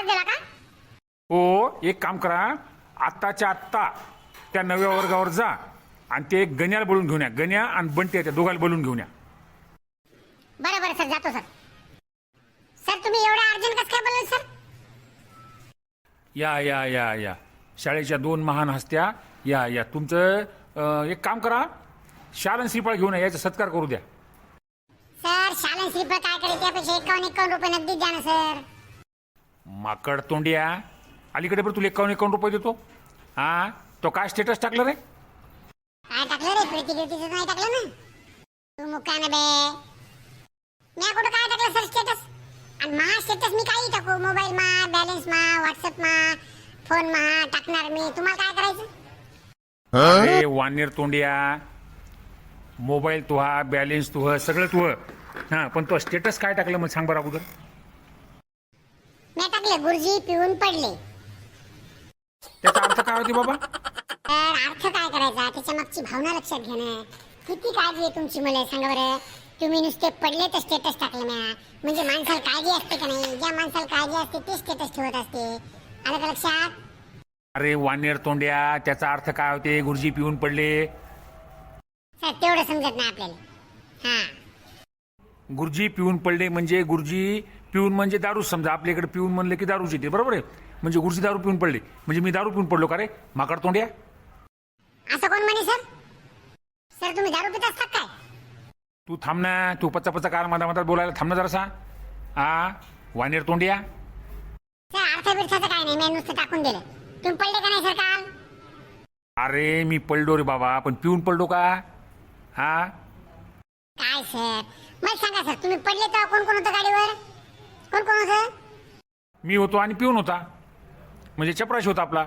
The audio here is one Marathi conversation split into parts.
त्रास दिला का? हो एक काम करा. आत्ताच्या आत्ता त्या नव्या वर्गावर जा आणि ते गण्याला बोलून घेऊन या. गण्या आणि बंटी त्या दोघाला बोलून घेऊन या. बरं बरं सर जातो सर. सर तुम्ही एवढ्या अर्जंट कसं काय बोलले सर? या या या या. शाळेच्या दोन महान हस्त्या या या. तुमचं अं, एक काम करा. शालन श्रीफळ घेऊन या याचा सत्कार करू द्या. सर शालन श्रीफळ काय करायचे त्यापेक्षा एकावन्न एकावन्न रुपये नगदीच द्या ना सर. माकड तोंडिया. अलीकडे बरं तुला एकावन्न एकावन्न रुपये देतो. हा? तो काय स्टेटस टाकलं रे? काय टाकलं रे? प्रीती गिरतीचं नाही टाकलं ना? तू मुक्कान बे. मी कुठं काय टाकलं सर स्टेटस आणि मा स्टेटस मी काही टाकू? मोबाईल मा बॅलन्स मा व्हॉट्सअप मा फोन मा टाकणार मी. तुम्हाला काय करायचं? अरे वानेर तोंडिया. मोबाईल तुहा बॅलेन्स तुह सगळं तुह. हा पण तो स्टेटस काय टाकलं मग सांग बरं अगोदर. टाकले गुरुजी पिऊन पडले. त्याचा अर्थ काय होते बाबा? तर अर्थ काय करायचा? त्याच्या मागची भावना लक्षात घेणं किती काळजी आहे तुमची मला सांगा बरं. तुम्ही नुसते पडले तर स्टेटस टाकलं म्या. म्हणजे माणसाला काळजी असते का नाही? ज्या माणसाला काळजी असते ते स्टेटस ठेवत असते. आलं का लक्षात? अरे वानेर तोंड्या त्याचा अर्थ काय होते? गुरुजी पिऊन पडले. सर तेवढं समजत नाही आपल्याला. हा. गुरुजी पिऊन पडले म्हणजे गुरुजी पिऊन म्हणजे दारू समजा आपल्याकडे पिऊन म्हणलं की दारूच येते बरोबर आहे? म्हणजे गुरुजी दारू पिऊन पडले. म्हणजे मी दारू पिऊन पडलो का रे? माकड तोंड्या? असं कोण म्हणे सर? सर तुम्ही दारू पित असतात काय? तू थांब ना तू पच्चा पच्चा कार माझा मधात बोलायला थांब ना जरासा. हा वानेर तोंड्या? सर अर्थ बिर्थाचं काय नाही मी नुसतं टाकून दिलं. तुम्ही पडले का नाही सर काल? अरे मी पडलो रे बाबा पण पिऊन पडलो का? हा काय सर? मला सांगा सर तुम्ही पडले तेव्हा कोण कोण होतं गाडीवर? कोण कोण होतं? मी होतो आणि पिऊन होता. म्हणजे चपराशी होता आपला.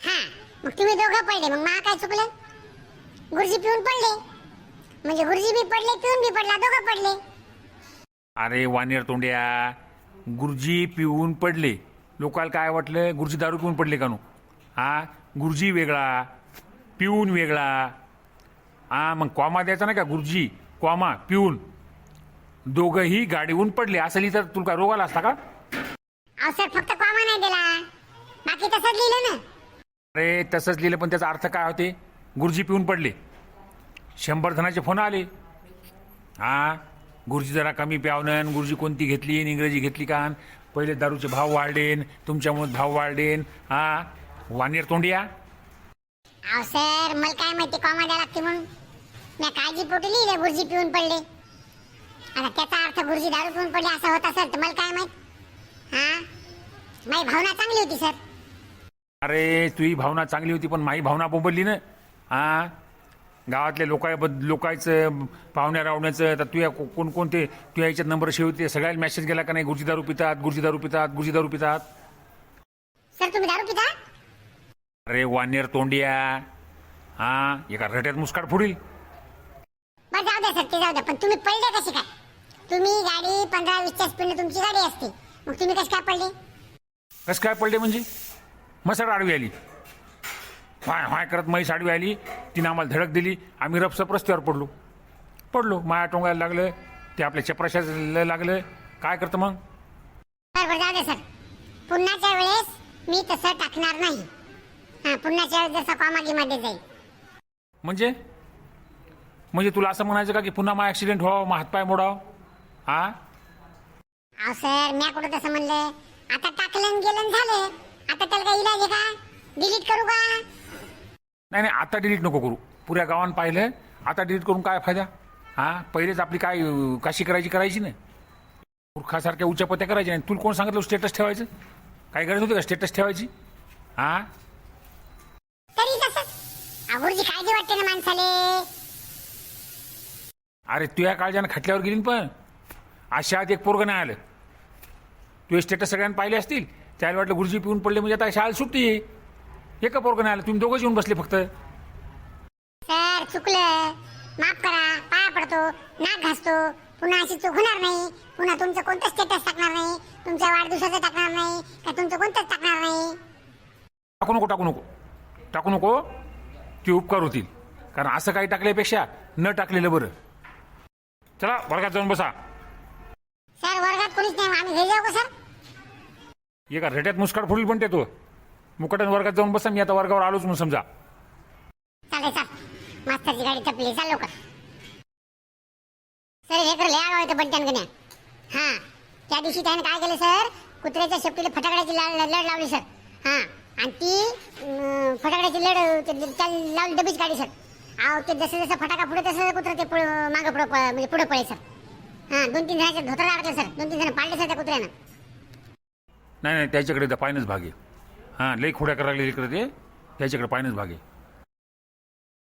हा मग तुम्ही दोघं पडले. मग मा काय चुकलं? गुरुजी पिऊन पडले. म्हणजे गुरुजी बी पडले पिऊन बी पडला दोघं पडले. अरे वानेर तोंड्या गुरुजी पिऊन पडले. लोकाला काय वाटलं? गुरुजी दारू पिऊन पडले का नो? हा गुरुजी वेगळा पिऊन वेगळा. हा मग कॉमा द्यायचा नाही का गुरुजी? कॉमा पिऊन. दोघंही गाडीहून पडले. असं लिहिलं तर तुला काय रोग आला असता का? अहो सर फक्त कॉमा नाही दिला. बाकी तसंच लिहिलं ना. अरे तसंच लिहिलं पण त्याचा अर्थ काय होते? गुरुजी पिऊन पडले. शंभर जणांचे फोन आले. हा गुरुजी जरा कमी प्यावनं गुरुजी कोणती घेतली आणि इंग्रजी घेतली का? पहिले दारूचे भाव वाढलेन तुमच्यामुळे भाव वाढलेन हा वानेर तोंडिया. अहो सर मला काय माहिती कॉमा द्यायला लागते म्हणून. मी काळजी पोटी लिहिले गुरुजी पिऊन पडले. आता त्याचा अर्थ गुरुजी दारू पिऊन पडले असा होता सर. तर मला काय माहीत? हा? माझी भावना चांगली होती सर. अरे तुझी भावना चांगली होती पण माही भावना बोंबलली ना. हा? गावातल्या लोकांबद्द लोकांचं पाहुण्या रावण्याचं तर तुया को- कोणकोणते तुझ्या याच्यात नंबर शेवते सगळ्याला मेसेज गेला का नाही? गुरुजी दारू पितात गुरुजी दारू पितात गुरुजी दारू पितात. सर तुम्ही दारू पिता? अरे वानेर तोंडिया. हा? एका रट्यात मुस्काट फोडील. ते जाऊ द्या पण तुम्ही पडले कसे काय? तुम्ही गाडी पंधरा वीसच्या स्पीडने तुमची गाडी असते. मग तुम्ही कसे काय पडले? कसं काय पडले म्हणजे? मसाड आडवी आली. हाय हाय करत म्हैस आडवी आली. तिने आम्हाला धडक दिली. आम्ही रपसप रस्त्यावर पडलो. पडलो. माया टोंगायला लागलं. ते आपल्या चपराशाला लागलं. काय करतं मग? बरं बरं जाऊ द्या सर. पुन्हाच्या वेळेस मी तसं टाकणार नाही. हा पुन्हाच्या वेळेस जसं कॉमागीमध्ये जाईल. म्हणजे? म्हणजे तुला असं म्हणायचं का की पुन्हा मा ॲक्सिडेंट व्हावं मा हातपाय मोडावं? हा? अहो सर मी कुठं तसं म्हणलं? आता टाकलं गेलं झालं. आता त्याला काही इलाज आहे का? डिलीट करू का? नाही नाही आता डिलीट नको करू. पुऱ्या गावानं पाहिलं आता डिलीट करून काय फायदा? हा? पहिलेच आपली काय अं, काशी करायची करायची ना मूर्खासारख्या उच्च पत्या करायच्या नाही. तुला कोण सांगितलं स्टेटस ठेवायचं? काय गरज होती का स्टेटस ठेवायची? हा? तरी तसंच. अगोरची काळजी वाटते ना माणसाले? अरे तुझ्या काळजानं खटल्यावर गेली पण. आशात एक पोरगं नाही आलं. तुझे स्टेटस सगळ्यांना पाहिले असतील. त्याला वाटलं गुरुजी पिऊन पडले म्हणजे आता शाळेला सुट्टी आहे. एका पोरगं नाही आलं. तुम्ही दोघंच येऊन बसले फक्त. सर चुकलं. माफ करा. पाया पडतो. नाक घासतो. पुन्हा अशी चूक होणार नाही. पुन्हा तुमचं कोणतं स्टेटस टाकणार नाही? तुमच्या वाढदिवसाचं टाकणार नाही. का तुमचं कोणतंच टाकणार नाही? टाकू नको टाकू नको. टाकू नको. ते उपकार होतील. कारण असं काही टाकल्यापेक्षा न टाकलेलं बरं. चला वर्गात जाऊन बसा. सर वर्गात कोणीच नाही आम्ही घरी जाऊ का सर? एका रेट्यात मुस्काड फुडील पण तो मुकाटन वर्गात जाऊन बसा मी आता वर्गावर आलोच म्हणून समजा. मास्तरची गाडी टपली चाल लवकर. सर हे कर लय आलो होतं बंट्यान गण्या हा त्या दिवशी त्याने काय केलं सर? कुत्र्याच्या शेपटीला फटाकड्याची ला- ला- लढ लावली सर. हा आणि ती अं, फटाकड्याची ते- त्या लावली डबीच काढली सर. अहो ते जसं जसं फटाका पुढे तसं कुत्रं ते पुढं मागं पुढं म्हणजे पुढे पळे सर. हा दोन तीन जणांचे धोतर अडकले सर. दोन तीन जण पाडले सर त्या कुत्र्यानं. नाही नाही त्याच्याकडे तर पायनच भाग हां लई खोड्या करायला इकडे ते. त्याच्याकडे पायनच भाग